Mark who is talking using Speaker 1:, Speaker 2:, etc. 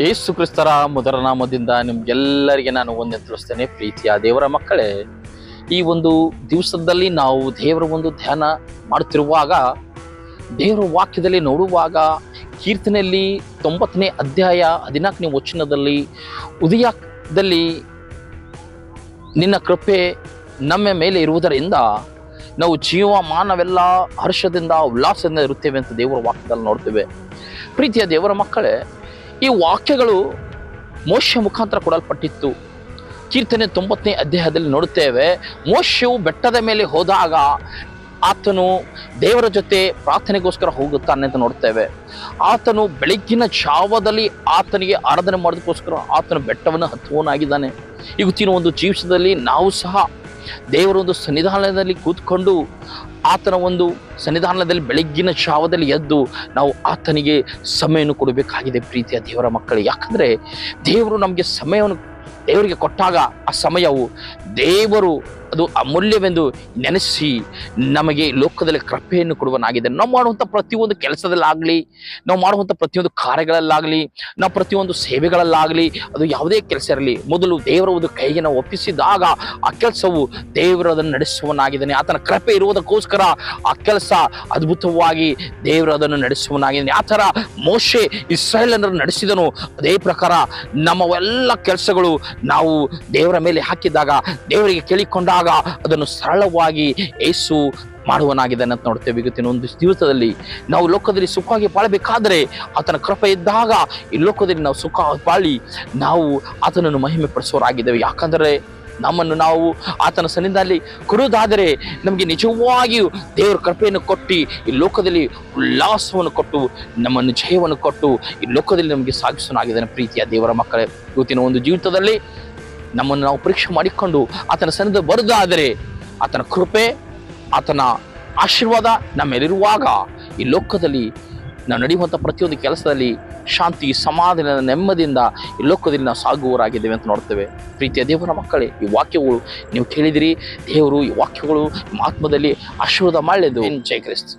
Speaker 1: ಯೇಸು ಕ್ರಿಸ್ತರ ಮೊದಲ ನಾಮದಿಂದ ನಿಮ್ಗೆಲ್ಲರಿಗೆ ನಾನು ಒಂದೇ ತಿಳಿಸ್ತೇನೆ, ಪ್ರೀತಿಯ ದೇವರ ಮಕ್ಕಳೇ. ಈ ಒಂದು ದಿವಸದಲ್ಲಿ ನಾವು ದೇವರ ಒಂದು ಧ್ಯಾನ ಮಾಡುತ್ತಿರುವಾಗ ದೇವರ ವಾಕ್ಯದಲ್ಲಿ ನೋಡುವಾಗ, ಕೀರ್ತನೆಯಲ್ಲಿ ತೊಂಬತ್ತನೇ ಅಧ್ಯಾಯ ಹದಿನಾಲ್ಕನೇ ವಚನದಲ್ಲಿ, ಉದಯದಲ್ಲಿ ನಿನ್ನ ಕೃಪೆ ನಮ್ಮ ಮೇಲೆ ಇರುವುದರಿಂದ ನಾವು ಜೀವಮಾನವೆಲ್ಲ ಹರ್ಷದಿಂದ, ಉಲ್ಲಾಸದಿಂದ ಇರುತ್ತೇವೆ ಅಂತ ದೇವರ ವಾಕ್ಯದಲ್ಲಿ ನೋಡ್ತೇವೆ. ಪ್ರೀತಿಯ ದೇವರ ಮಕ್ಕಳೇ ಈ ವಾಕ್ಯಗಳು ಮೋಶ ಮುಖಾಂತರ ಕೊಡಲ್ಪಟ್ಟಿತ್ತು. ಕೀರ್ತನೆ ತೊಂಬತ್ತನೇ ಅಧ್ಯಾಯದಲ್ಲಿ ನೋಡುತ್ತೇವೆ ಮೋಶವು ಬೆಟ್ಟದ ಮೇಲೆ ಹೋದಾಗ ಆತನು ದೇವರ ಜೊತೆ ಪ್ರಾರ್ಥನೆಗೋಸ್ಕರ ಹೋಗುತ್ತಾನೆ ಅಂತ ನೋಡ್ತೇವೆ ಆತನು ಬೆಳಗ್ಗಿನ ಜಾವದಲ್ಲಿ ಆತನಿಗೆ ಆರಾಧನೆ ಮಾಡೋದಕ್ಕೋಸ್ಕರ ಆತನ ಬೆಟ್ಟವನ್ನು ಹತ್ತುವನಾಗಿದ್ದಾನೆ ಇವತ್ತಿನ ಒಂದು ಜೀವಿತದಲ್ಲಿ ನಾವು ಸಹ ದೇವರ ಒಂದು ಸನ್ನಿಧಾನದಲ್ಲಿ ಕೂತ್ಕೊಂಡು ಆತನ ಒಂದು ಸನ್ನಿಧಾನದಲ್ಲಿ ಬೆಳಗ್ಗಿನ ಶಾವದಲ್ಲಿ ಎದ್ದು ನಾವು ಆತನಿಗೆ ಸಮಯವನ್ನು ಕೊಡಬೇಕಾಗಿದೆ ಪ್ರೀತಿಯ ದೇವರ ಮಕ್ಕಳು. ಯಾಕಂದರೆ ದೇವರು ನಮಗೆ ಸಮಯವನ್ನು ದೇವರಿಗೆ ಕೊಟ್ಟಾಗ ಆ ಸಮಯವು ದೇವರು ಅದು ಅಮೂಲ್ಯವೆಂದು ನೆನೆಸಿ ನಮಗೆ ಲೋಕದಲ್ಲಿ ಕೃಪೆಯನ್ನು ಕೊಡುವನಾಗಿದೆ. ನಾವು ಮಾಡುವಂಥ ಪ್ರತಿಯೊಂದು ಕೆಲಸದಲ್ಲಾಗಲಿ, ನಾವು ಮಾಡುವಂಥ ಪ್ರತಿಯೊಂದು ಕಾರ್ಯಗಳಲ್ಲಾಗಲಿ, ನಾವು ಪ್ರತಿಯೊಂದು ಸೇವೆಗಳಲ್ಲಾಗಲಿ, ಅದು ಯಾವುದೇ ಕೆಲಸ ಇರಲಿ, ಮೊದಲು ದೇವರ ಒಂದು ಕೈಗೆ ನಾವು ಒಪ್ಪಿಸಿದಾಗ ಆ ಕೆಲಸವು ದೇವರದನ್ನು ನಡೆಸುವನಾಗಿದ್ದಾನೆ ಆತನ ಕೃಪೆ ಇರುವುದಕ್ಕೋಸ್ಕರ ಆ ಕೆಲಸ ಅದ್ಭುತವಾಗಿ ದೇವರದನ್ನು ನಡೆಸುವನಾಗಿದ್ದಾನೆ ಆ ಥರ ಮೋಶೆ ಇಸ್ರಾಯೇಲನ್ನು ನಡೆಸಿದನು. ಅದೇ ಪ್ರಕಾರ ನಮ್ಮ ಎಲ್ಲ ಕೆಲಸಗಳು ನಾವು ದೇವರ ಮೇಲೆ ಹಾಕಿದಾಗ ದೇವರಿಗೆ ಕೇಳಿಕೊಂಡಾಗ ಅದನ್ನು ಸರಳವಾಗಿ ಏಸು ಮಾಡುವನಾಗಿದ್ದಾನೆ ಅಂತ ನೋಡ್ತೇವೆ ಇವತ್ತಿನ ಒಂದು ದಿವಸದಲ್ಲಿ ನಾವು ಲೋಕದಲ್ಲಿ ಸುಖವಾಗಿ ಬಾಳಬೇಕಾದರೆ ಆತನ ಕೃಪೆ ಇದ್ದಾಗ ಈ ಲೋಕದಲ್ಲಿ ನಾವು ಸುಖ ಬಾಳಿ ನಾವು ಆತನನ್ನು ಮಹಿಮೆ ಪಡಿಸೋರಾಗಿದ್ದೇವೆ ಯಾಕಂದರೆ ನಮ್ಮನ್ನು ನಾವು ಆತನ ಸನ್ನಿಧಾನದಲ್ಲಿ ಕೊಡುವುದಾದರೆ ನಮಗೆ ನಿಜವಾಗಿಯೂ ದೇವರ ಕೃಪೆಯನ್ನು ಕೊಟ್ಟು, ಈ ಲೋಕದಲ್ಲಿ ಉಲ್ಲಾಸವನ್ನು ಕೊಟ್ಟು, ನಮ್ಮನ್ನು ಜಯವನ್ನು ಕೊಟ್ಟು, ಈ ಲೋಕದಲ್ಲಿ ನಮಗೆ ಸಾಗಿಸೋನಾಗಿದ್ದಾನೆ ಪ್ರೀತಿಯ ದೇವರ ಮಕ್ಕಳೇ. ಇವತ್ತಿನ ಒಂದು ಜೀವಿತದಲ್ಲಿ ನಮ್ಮನ್ನು ನಾವು ಪರೀಕ್ಷೆ ಮಾಡಿಕೊಂಡು ಆತನ ಸನ್ನಿಧ ಬರುದಾದರೆ ಆತನ ಕೃಪೆ, ಆತನ ಆಶೀರ್ವಾದ ನಮ್ಮೆಲ್ಲಿರುವಾಗ ಈ ಲೋಕದಲ್ಲಿ ನಾವು ನಡೆಯುವಂಥ ಪ್ರತಿಯೊಂದು ಕೆಲಸದಲ್ಲಿ ಶಾಂತಿ, ಸಮಾಧಾನ, ನೆಮ್ಮದಿಯಿಂದ ಈ ಲೋಕದಲ್ಲಿ ನಾವು ಸಾಗುವವರಾಗಿದ್ದೇವೆ ಅಂತ ನೋಡ್ತೇವೆ. ಪ್ರೀತಿಯ ದೇವರ ಮಕ್ಕಳೇ, ಈ ವಾಕ್ಯಗಳು ನೀವು ಕೇಳಿದಿರಿ. ದೇವರು ಈ ವಾಕ್ಯಗಳು ಆತ್ಮದಲ್ಲಿ ಆಶೀರ್ವಾದ ಮಾಡಲಿದ್ದು. ಜಯ ಕ್ರಿಸ್ತ